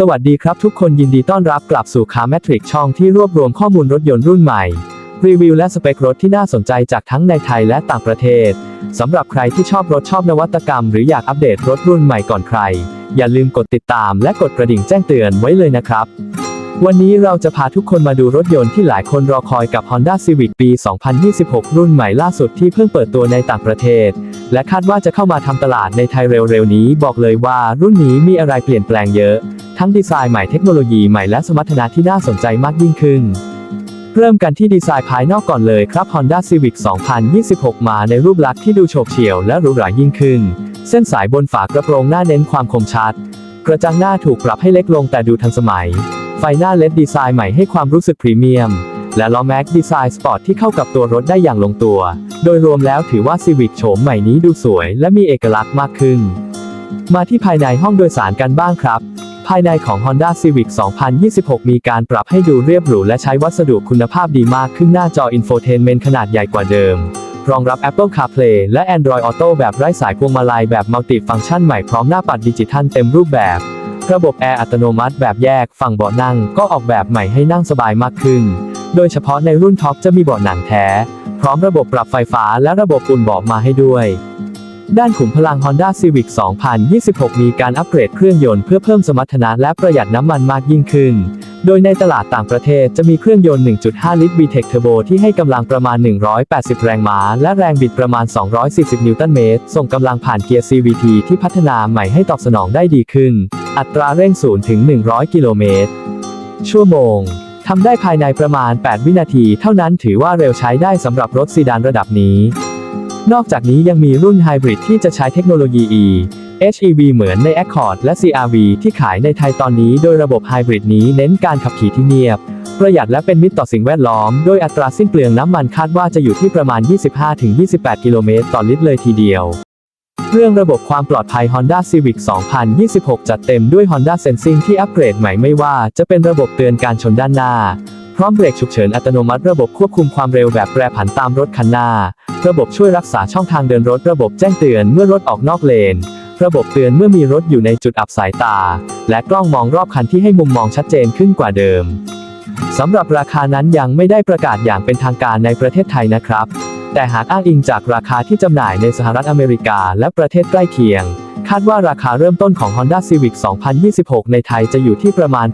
สวัสดีครับทุกคนยินดีต้อนรับกลับสู่คาร์แมทริกช่องที่รวบรวมข้อมูลรถยนต์รุ่นใหม่ รีวิวและสเปครถที่น่าสนใจจากทั้งในไทยและต่างประเทศสำหรับใครที่ชอบรถชอบนวัตกรรม หรืออยากอัปเดตรถรุ่นใหม่ก่อนใคร อย่าลืมกดติดตามและกดกระดิ่งแจ้งเตือนไว้เลยนะครับ วันนี้เราจะพาทุกคนมาดูรถยนต์ที่หลายคนรอคอยกับ Honda Civic ปี 2026 รุ่นใหม่ล่าสุดที่เพิ่งเปิดตัวในต่างประเทศ และคาดว่าจะเข้ามาทำตลาดในไทยเร็วๆนี้ บอกเลยว่ารุ่นนี้มีอะไรเปลี่ยนแปลงเยอะ ทั้งดีไซน์ใหม่เทคโนโลยีใหม่และสมรรถนะที่น่าสนใจมากยิ่งขึ้น เริ่มกันที่ดีไซน์ภายนอกก่อนเลยครับ Honda Civic 2026 มาในรูปลักษณ์ที่ดูโฉบเฉี่ยวและหรูหรายิ่งขึ้น เส้นสายบนฝากระโปรงหน้าเน้นความคมชัด กระจังหน้าถูกปรับให้เล็กลงแต่ดูทันสมัย ไฟหน้าเลดดีไซน์ใหม่ให้ความรู้สึกพรีเมียม และล้อแม็กดีไซน์สปอร์ตที่เข้ากับตัวรถได้อย่างลงตัว โดยรวมแล้วถือว่า Civic โฉมใหม่นี้ดูสวยและมีเอกลักษณ์มากขึ้น มาที่ภายในห้องโดยสารกันบ้างครับ ภายในของ Honda Civic 2026 มีการปรับให้ดูเรียบหรูและใช้วัสดุคุณภาพดีมากขึ้นหน้าจอ Infotainment ขนาดใหญ่กว่าเดิมรองรับ Apple CarPlay และ Android Auto แบบไร้สายพวงมาลัยแบบมัลติฟังก์ชันใหม่พร้อมหน้าปัดดิจิทัลเต็มรูปแบบ ระบบแอร์อัตโนมัติแบบแยกฝั่งเบาะนั่งก็ออกแบบใหม่ให้นั่งสบายมากขึ้น โดยเฉพาะในรุ่นท็อปจะมีเบาะหนังแท้ พร้อมระบบปรับไฟฟ้าและระบบอุ่นเบาะมาให้ด้วย ด้านขุมพลัง Honda Civic 2026 มีการอัปเกรดเครื่องยนต์เพื่อเพิ่มสมรรถนะและประหยัดน้ำมันมากยิ่งขึ้น โดยในตลาดต่างประเทศจะมีเครื่องยนต์ 1.5 ลิตร VTEC Turbo ที่ให้กำลังประมาณ 180 แรงม้า และแรงบิดประมาณ 240 นิวตันเมตร ส่งกำลังผ่านเกียร์ CVT ที่พัฒนาใหม่ให้ตอบสนองได้ดีขึ้น อัตราเร่ง 0 ถึง 100 กิโลเมตร ชั่วโมงทำได้ภายในประมาณ 8 วินาที เท่านั้นถือว่าเร็วใช้ได้สำหรับรถซีดานระดับนี้ นอกจากนี้ยังมีรุ่นไฮบริดที่จะใช้เทคโนโลยี E HEV เหมือนใน Accord และ CRV ที่ขายในไทยตอนนี้โดยระบบไฮบริดนี้เน้นการขับขี่ที่เงียบ ประหยัดและเป็นมิตรต่อสิ่งแวดล้อม โดยอัตราสิ้นเปลืองน้ำมันคาดว่าจะอยู่ที่ประมาณ 25-28 กิโลเมตรต่อลิตรเลยทีเดียว เรื่องระบบความปลอดภัย Honda Civic 2026 จัดเต็มด้วย Honda Sensing ที่อัปเกรดใหม่ไม่ว่าจะเป็นระบบเตือนการชนด้านหน้าพร้อมเบรกฉุกเฉินอัตโนมัติระบบควบคุมความเร็วแบบแปรผันตามรถคันหน้า ระบบช่วยรักษาช่องทางเดินรถระบบแจ้งเตือนเมื่อรถออกนอกเลน ระบบเตือนเมื่อมีรถอยู่ในจุดอับสายตา และกล้องมองรอบคันที่ให้มุมมองชัดเจนขึ้นกว่าเดิมสำหรับราคานั้นยังไม่ได้ประกาศอย่างเป็นทางการในประเทศไทยนะครับ แต่หากอ้างอิงจากราคาที่จำหน่ายในสหรัฐอเมริกาและประเทศใกล้เคียง คาดว่าราคาเริ่มต้นของ Honda Civic 2026 ในไทยจะอยู่ที่ประมาณ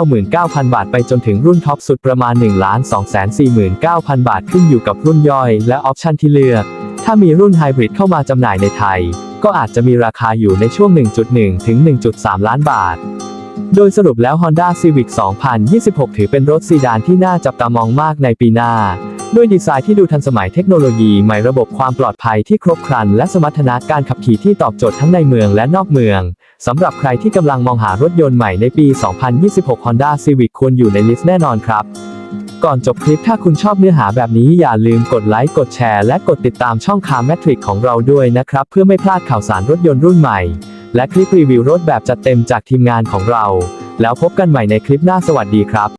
899,000 บาท ไปจนถึงรุ่นท็อปสุดประมาณ 1,249,000 บาทขึ้นอยู่กับรุ่นย่อยและออปชันที่เลือก ถ้ามีรุ่นไฮบริดเข้ามาจำหน่ายในไทย ก็อาจจะมีราคาอยู่ในช่วง 1.1 ถึง 1.3 ล้านบาท โดยสรุปแล้ว Honda Civic 2026 ถือเป็นรถซีดานที่น่าจับตามองมากในปีหน้า ด้วยดีไซน์ที่ดูทันสมัยเทคโนโลยีใหม่ระบบความปลอดภัยที่ครบครัน และสมรรถนะการขับขี่ที่ตอบโจทย์ทั้งในเมืองและนอกเมืองสำหรับใครที่กำลังมองหารถยนต์ใหม่ในปี 2026 Honda Civic ควรอยู่ในลิสต์แน่นอนครับ ก่อนจบคลิปถ้าคุณชอบเนื้อหาแบบนี้อย่าลืมกดไลค์ กดแชร์ และกดติดตามช่องคาร์แมทริกของเราด้วยนะครับ เพื่อไม่พลาดข่าวสารรถยนต์รุ่นใหม่ และคลิปรีวิวรถแบบจัดเต็มจากทีมงานของเรา แล้วพบกันใหม่ในคลิปหน้าสวัสดีครับ